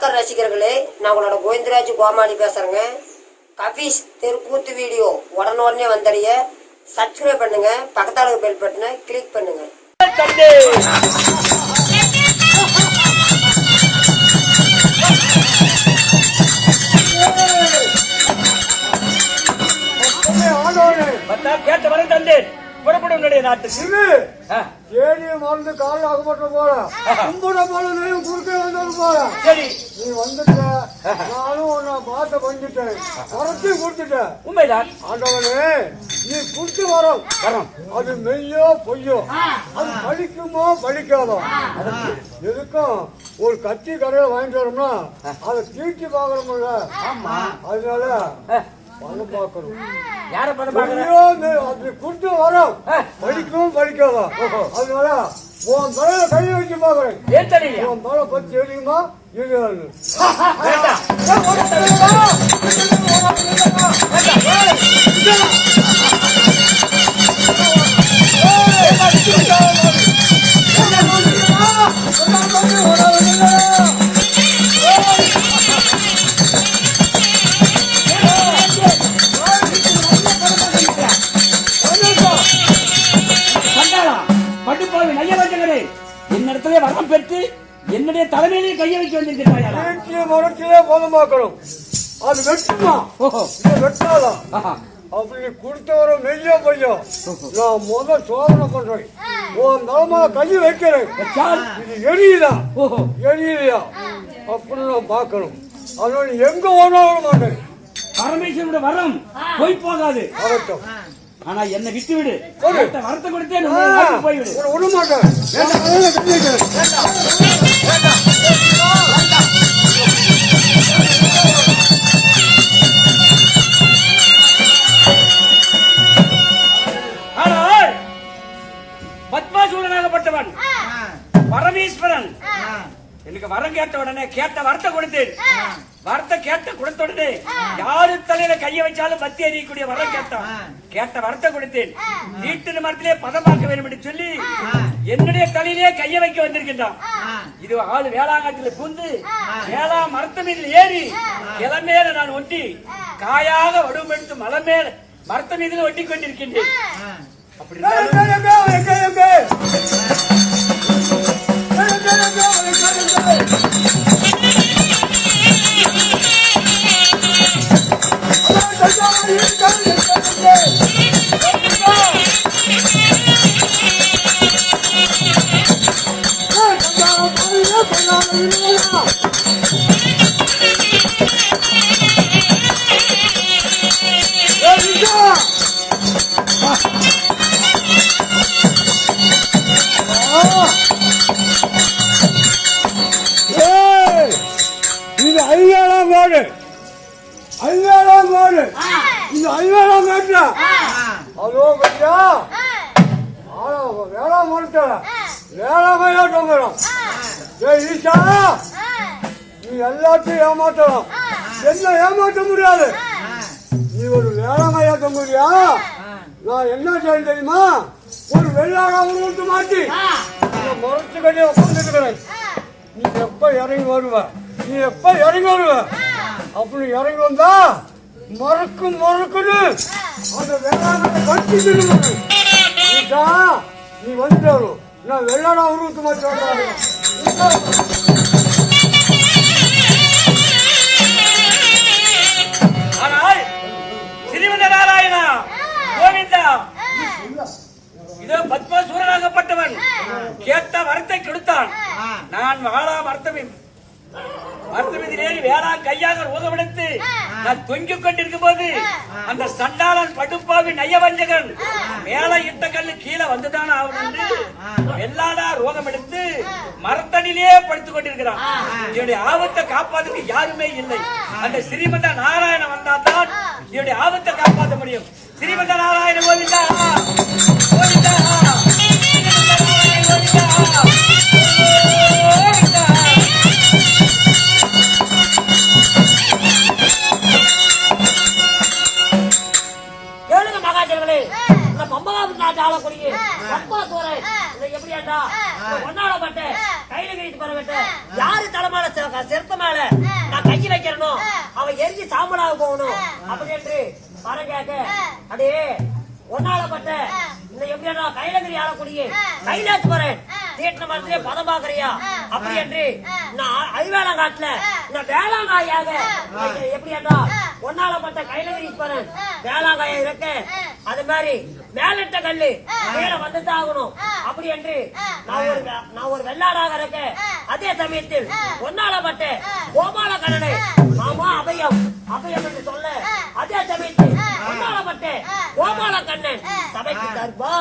ரசிகர்களே நான் உங்களோட கோவிந்தராஜ் கோமாளி பேசுறேங்க. கபீஸ் தெருக்கூத்து வீடியோ உடனே உடனே வந்தடைய சப்ஸ்கிரைப் பண்ணுங்க பக்கத்தால பெல் பட்டனை கிளிக் பண்ணுங்க. கேட்ட வரை தந்தேன். புறப்படும் உன்னுடைய நாட்டுக்கு இது ஆ, ஏடி மறந்து கால் அகப்பட்ட போல கும்பிட போல நீ குறுக்க வந்தது போல. சரி. நீ வந்துட்ட. நானும் உன்னை பார்த்து வந்துட்டேன் வரத்தி கொடுத்துட்டேன் உண்மைதான். ஆண்டவனே நீ கொடுத்து வரோம். வரோம். அது மெய்யோ பொய்யோ. அது பலிக்குமோ பலிக்காதோ எதுக்கும் ஒரு கத்தி கடையில் வாங்கிட்டு வரோம்னா அதை தீட்டி பார்க்கணும்ல. அதனால பணம் பார்க்கணும். யார அப்படி கொடுத்து வரோம். படிக்கவும் படிக்காதா? அதனால உன் தலையில கை வச்சு பாக்குறேன் ஏன் தெரியலையா உன் தலை பத்தி தெரியுமா நைய வந்தவரே என்னிடத்திலே வரம் பெற்று என்னுடைய தலைமையிலே கைய வைக்க வந்திருக்கிறாயா? மரத்திலே போதும் பார்க்கணும் அது வெட்டுமா? ஓஹோ. இது வெட்டாதா? ஆஹா. அப்படி கொடுத்து வர மெய்யோ பொய்யோ நான் முதல் சோதனை பண்றேன். உன் தலைமையில கை வைக்கிறேன். இது எரியுதா? ஓஹோ. எரியுதா? அப்படின்னு நான் பார்க்கணும். அதனால எங்க ஓடாலும் மாட்டேன். பரமேஸ்வரனுடைய வரம் போய் போகாது. ஆனா என்னை விட்டு விடு. வரத்தை கொடுத்தே உன்னுடைய நாட்டுக்கு போய்விடு விட. மாட்டேன் பத்மாசூரனாகப்பட்டவன் பரமேஸ்வரன். எனக்கு வரம் கேட்ட உடனே கேட்ட வரத்தை கொடுத்தேன். வரத்தை கேட்ட கொடுத்த உடனே யாரு தலையில கைய வச்சாலும் பத்தி எறியக்கூடிய வரம் கேட்டான். கேட்ட வரத்தை கொடுத்தேன். வீட்டு மரத்திலே பதமாக்க வேண்டும் என்று சொல்லி என்னுடைய தலையிலே கைய வைக்க வந்திருக்கின்றான். இது ஆளு வேளாங்கத்துல புந்து வேளா மரத்து மீதில் ஏறி கிளமேல நான் ஒட்டி காயாக வடிவமெடுத்து மலை மேல மரத்து மீதில் ஒட்டி கொண்டிருக்கின்றேன் அப்படி இது ஐயாயிரம் மாடு ஐயாயிரம் மாடு இது ஐயாயிரம் மேட்டா அதோ பையா ஆனா வேளா மறுத்தல வேளா மையா தொங்கணும் ஏய் ஈஷா. நீ எல்லாத்தையும் ஏமாத்தலாம் என்ன ஏமாற்ற முடியாது? நீ ஒரு வேளாமையா தொங்குறியா? நான் என்ன செய்ய தெரியுமா? ஒரு வெள்ளாடா உருவத்து மாட்டி. முறைச்சு கட்டி உட்காந்துருக்கிறேன் நீ எப்ப இறங்கி வருவ? நீ எப்ப இறங்கி வருவ? அப்படி இறங்கி வந்தா மறக்கு மறக்குன்னு அந்த வெள்ளாடை கட்டி நீ வந்துட்டாரு நான் வெள்ளாடா உருவத்து மாட்டி வரத்தை கொடுத்தான். நான் வாழா மரத்தமி. மருத்துவத்தில் ஏறி வேளா கையாக ஊதமெடுத்து நான் தொங்கிக் கொண்டிருக்கும் போது அந்த சண்டாளன் படுப்பாவி நயவஞ்சகன் மேல இட்ட கல்லு கீழே வந்துதான் ஆகும் என்று வெள்ளாடா ரோகம் எடுத்து மரத்தடியிலே படுத்துக் கொண்டிருக்கிறான். என்னுடைய ஆபத்தை காப்பாத்துக்கு யாருமே இல்லை. அந்த ஸ்ரீமந்த நாராயணன் வந்தா தான் என்னுடைய ஆபத்தை காப்பாற்ற முடியும். ஸ்ரீமந்த நாராயண கோவிந்தா கோவிந்தா நாராயண யாரு மேல நான் கை வைக்கிறனோ அவன் எரிஞ்சு சாம்பலாக போகணும். அப்படி என்று வர கேட்க அடே ஒன்னாலப்பட்ட இந்த எப்படியா கைலகிரி ஆளக்கூடிய போறேன் தீட்டின மரத்திலே பதம் பாக்குறியா அப்படி என்று நான் அழிவேலம் காட்டுல நான் வேளாங்காயாக எப்படி என்றா ஒன்னாலப்பட்ட போறேன் வேளாங்காய இருக்க அது மாதிரி மேலிட்ட கல்லு கீழே வந்து ஆகணும். அப்படி என்று நான் ஒரு நான் ஒரு வெள்ளாடாக இருக்க அதே சமயத்தில் ஒன்னாலப்பட்ட கோபால கண்ணனை மாமா அபயம். அபயம் என்று சொல்ல அதே கோபால கண்ணன். சபைக்கு தர்பா.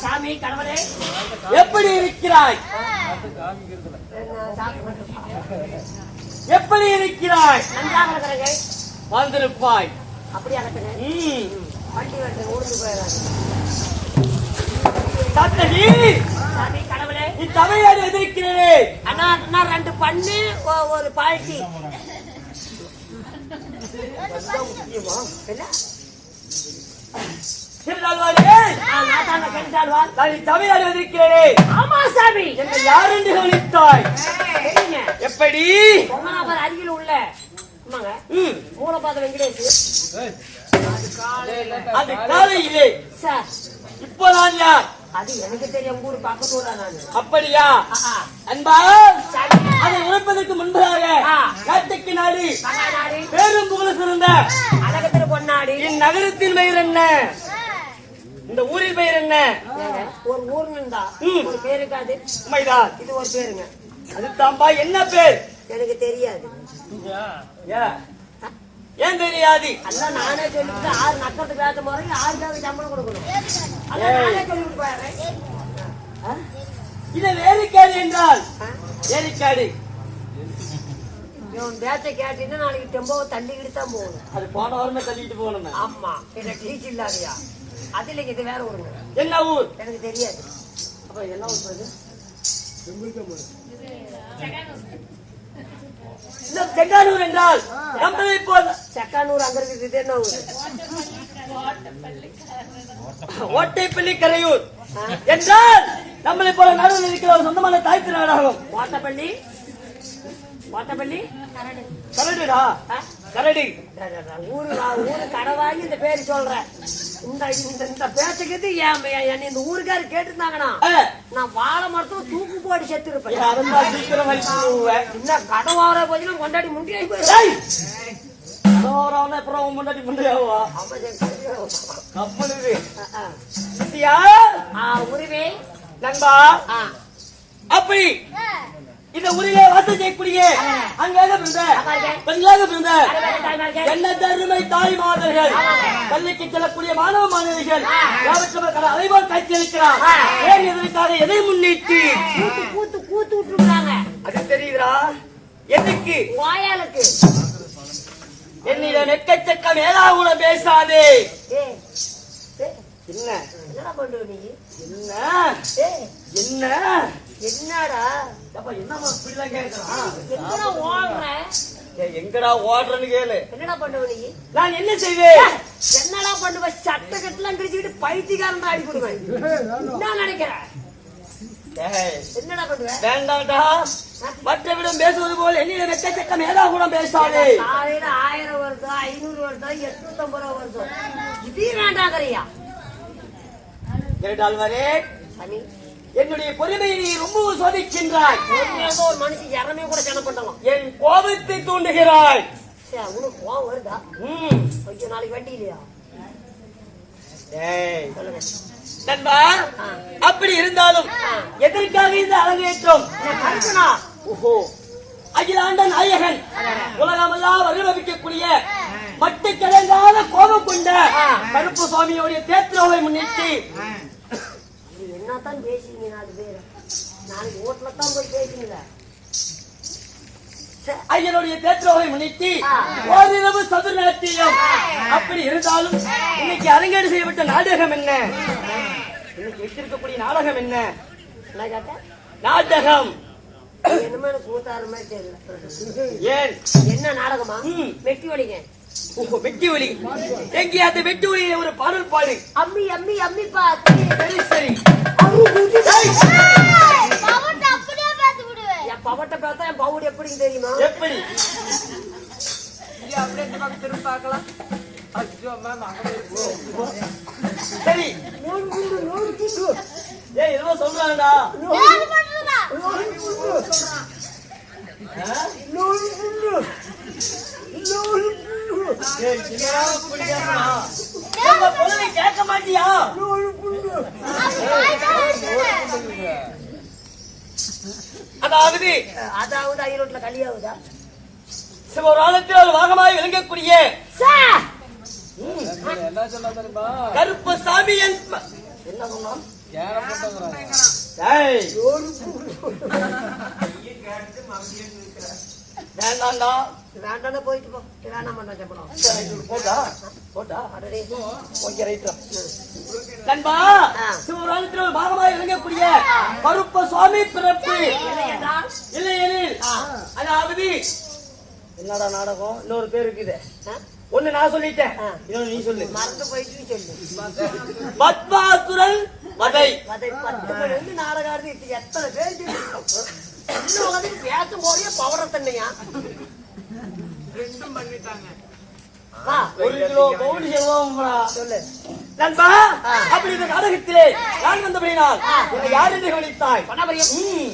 சாமி கடவுளே எப்படி இருக்கிறாய்? எப்படி இருக்கிறாய்? நன்றாக இருக்கிறேங்க. வாழ்ந்திருப்பாய் அப்படி சாத்தகி சாமி கடவுளே நீ தமிழாடு எதிர்க்கிறேன் அண்ணா அண்ணா ரெண்டு பண்ணு ஒரு பால்ட்டி. நாத்தாங்க நான் தமிழாடு எதிர்க்கிறேன் ஆமா சாமி. என்னை யார் என்று கவனித்தாய்? எப்படி? அருகில் உள்ள. மூலபாத வெங்கடேஷ் அந்த காலையிலே. சார். இப்போ நான் யார்? அது எனக்கு தெரியும் ஊர் பக்கத்து ஊரா நானு. அப்படியா. அன்பா? அதை உழைப்பதற்கு முன்பதாக. நாட்டுக்கு நாடு பேரும் புகழ் சிறந்த அழகத்திரு பொன்னாடி. என் நகரத்தின் பெயர் என்ன? இந்த ஊரின் பெயர் என்ன? ஒரு ம். ஒரு பேர் இருக்காது உண்மைதான் இது ஒரு பேருங்க. அது தாம்பா என்ன பேர்? எனக்கு தெரியாது. ஏன்? தெரியாது? அதான் நானே சொல்லிட்டு ஆறு நக்கத்து பேச முறை ஆறுக்காக சம்பளம் கொடுக்கணும். அதான் ஏய். நானே சொல்லிட்டு போயிடுறேன். இது வேலைக்காடு என்றால்? வேலைக்காடு. இவன் பேச்சை கேட்டீங்கன்னா நாளைக்கு டெம்போவை தள்ளிக்கிட்டு தான் போகணும். அது போன வாரமே தள்ளிட்டு போகணுமே. ஆமா. என்ன டீச் இல்லாதயா அது இல்லைங்க இது வேற ஒருங்க என்ன ஊர்? எனக்கு தெரியாது. அப்ப என்ன ஊர் அது? இந்த செங்கானூர் என்றால் நம்மளை போல் செக்கானூர் அங்க இருக்குது இது என்ன ஊரு? ஓட்டைப்பள்ளி கரையூர் என்றால் நம்மளை போல நடுவில் இருக்கிற ஒரு சொந்தமான தாய்த்து நாடாகும். கோட்டப்பள்ளி கோட்டப்பள்ளி கரடுடா? கரடி. ஊரு ஊரு கடை வாங்கி இந்த பேர் சொல்றேன் இந்த இந்த இந்த பேச்சுக்கு என் என்னை இந்த ஊருக்காரர் கேட்டிருந்தாங்கண்ணா? ஆ, நான் வாழை மரத்துல தூக்கு போட்டு செத்து இருப்பேன் என்ன கடை வாழ போச்சுன்னா கொண்டாடி முண்டியாகி டேய்! அதோரவனே அப்புறம் முன்னாடி உரிமை நண்பா? ஆ, அப்படி இந்த ஊரிலே வாசம் செய்யக்கூடிய அங்காக பிறந்த பெண்களாக பிறந்த என்ன தருமை தாய் மாதர்கள் பள்ளிக்கு செல்லக்கூடிய மாணவ மாணவிகள். அலைவால் காட்சி அளிக்கிறார். ஏன் இதற்காக எதை முன்னிட்டு? கூத்து கூத்து விட்டுருக்காங்க அது தெரியுதா எதுக்கு? வாயாளுக்கு. என்னிடம் எக்கச்சக்க மேலாகுலம் பேசாதே. என்ன? என்ன? என்ன? என்னடா? அப்ப என்னம்மா இப்படிலாம் கேட்கறான் எங்கடா ஓடுற? ஏய், எங்கடா ஓடுறன்னு கேளு. என்னடா பண்ணுவ நீ? நான் என்ன செய்வேன்? என்னடா பண்ணுவ? சட்டை கட்டெல்லாம் கிழிச்சுக்கிட்டு பைத்தியக்காரன் ஆடி போடுவேன் என்ன என்னடா பண்ணுவ? வேண்டாம்டா. மற்றவிடம் பேசுவது போல் என்னிடம் எக்கச்சக்க மேலாகுலம் பேசாதே. காலையில ஆயிரம் வருஷம் ஐநூறு வருஷம் எட்நூத்தி ஐம்பது ரூபா வருஷம். இதையும் வேண்டாங்கறியா கேட்டால் வரே சனி என்னுடைய பொறுமையை நீ ரொம்பவும் சோதிக்கின்றாய். ஒரு மனுஷன் இறமையும் கூட ஜனம் பண்ணலாம். என் கோபத்தை தூண்டுகிறாய். உனக்கு கோவம் வருதா? ம். ஐயோ நாளைக்கு வண்டி இல்லையா? நண்பா அப்படி இருந்தாலும் எதற்காக இந்த அரங்கேற்றம்? ஓஹோ. அகிலாண்ட நாயகன் உலகமெல்லாம் அனுபவிக்கக்கூடிய மட்டு கிடங்காத கோபம் கொண்ட கருப்பு சுவாமியோடைய தேத்திரோவை முன்னிட்டு இது என்னத்தான் பேசுவீங்க நாலு பேர் நாளைக்கு ஓட்டுல தான் போய் பேசுவீங்களா ஐயனுடைய தேத்திரோவை முன்னிட்டு ஓரிரவு சதுர நாட்டியம் அப்படி இருந்தாலும் இன்னைக்கு அரங்கேடு செய்யப்பட்ட நாடகம் என்ன? இன்னைக்கு வச்சிருக்கக்கூடிய நாடகம் என்ன? என்ன கேட்ட? நாடகம். என்னமோ எனக்கு கூத்தாறு மாதிரி தெரியல. ஏன்? என்ன நாடகமா. வெட்டி ஓஹோ வெட்டி ஒலி எங்கே அந்த வெட்டி ஒலியில ஒரு பாடல் பாடு. அம்மி அம்மி அம்மி சரி சரி. பவட்ட பார்த்தா என் பவுடு எப்படின்னு தெரியுமா? எப்படி? சரி. ஏய் என்னமோ சொல்றாங்கடா யாரு பண்றதா? ஏய் என்னடா இப்படி பேசுறான்? கேட்க மாட்டியா அதாவது அதாவது ஐரோட்ல கலியாவுதா சிவராலத்தில் ஒரு வாகமாய் விளங்கக்கூடிய கருப்பு சாமி என்ன. வேண்டாம்டா வேண்டாம் போயிட்டு போ. வேணாம் பண்ண சம்பளம் போட்டா போட்டா அடடே. ஓகே ரைட் நண்பா ஆ. சிவராலத்தில் ஒரு பாகமாய் விளங்கக்கூடிய கருப்ப சுவாமி பிறப்பு. இல்லை அதாவது என்னடா நாடகம்? இன்னொரு பேர் இருக்குது? ஒண்ணு நான் சொல்லிட்டேன். இன்னொன்னு நீ சொல்லு. மறந்து போயிட்டு சொல்லு. பத்மாசுரன் வதை அதை பத்து மணி வந்து நாடகம் எத்தனை பேர் உட்காந்து பேசும் போதே பவர ஒரு கிலோ பவுன் சொல்லு. நண்பா அப்படி இந்த நாடகத்திலே நான் வந்தபடினால் யார் என்று கவனித்தாய்? பண்ண முடியும் ம்.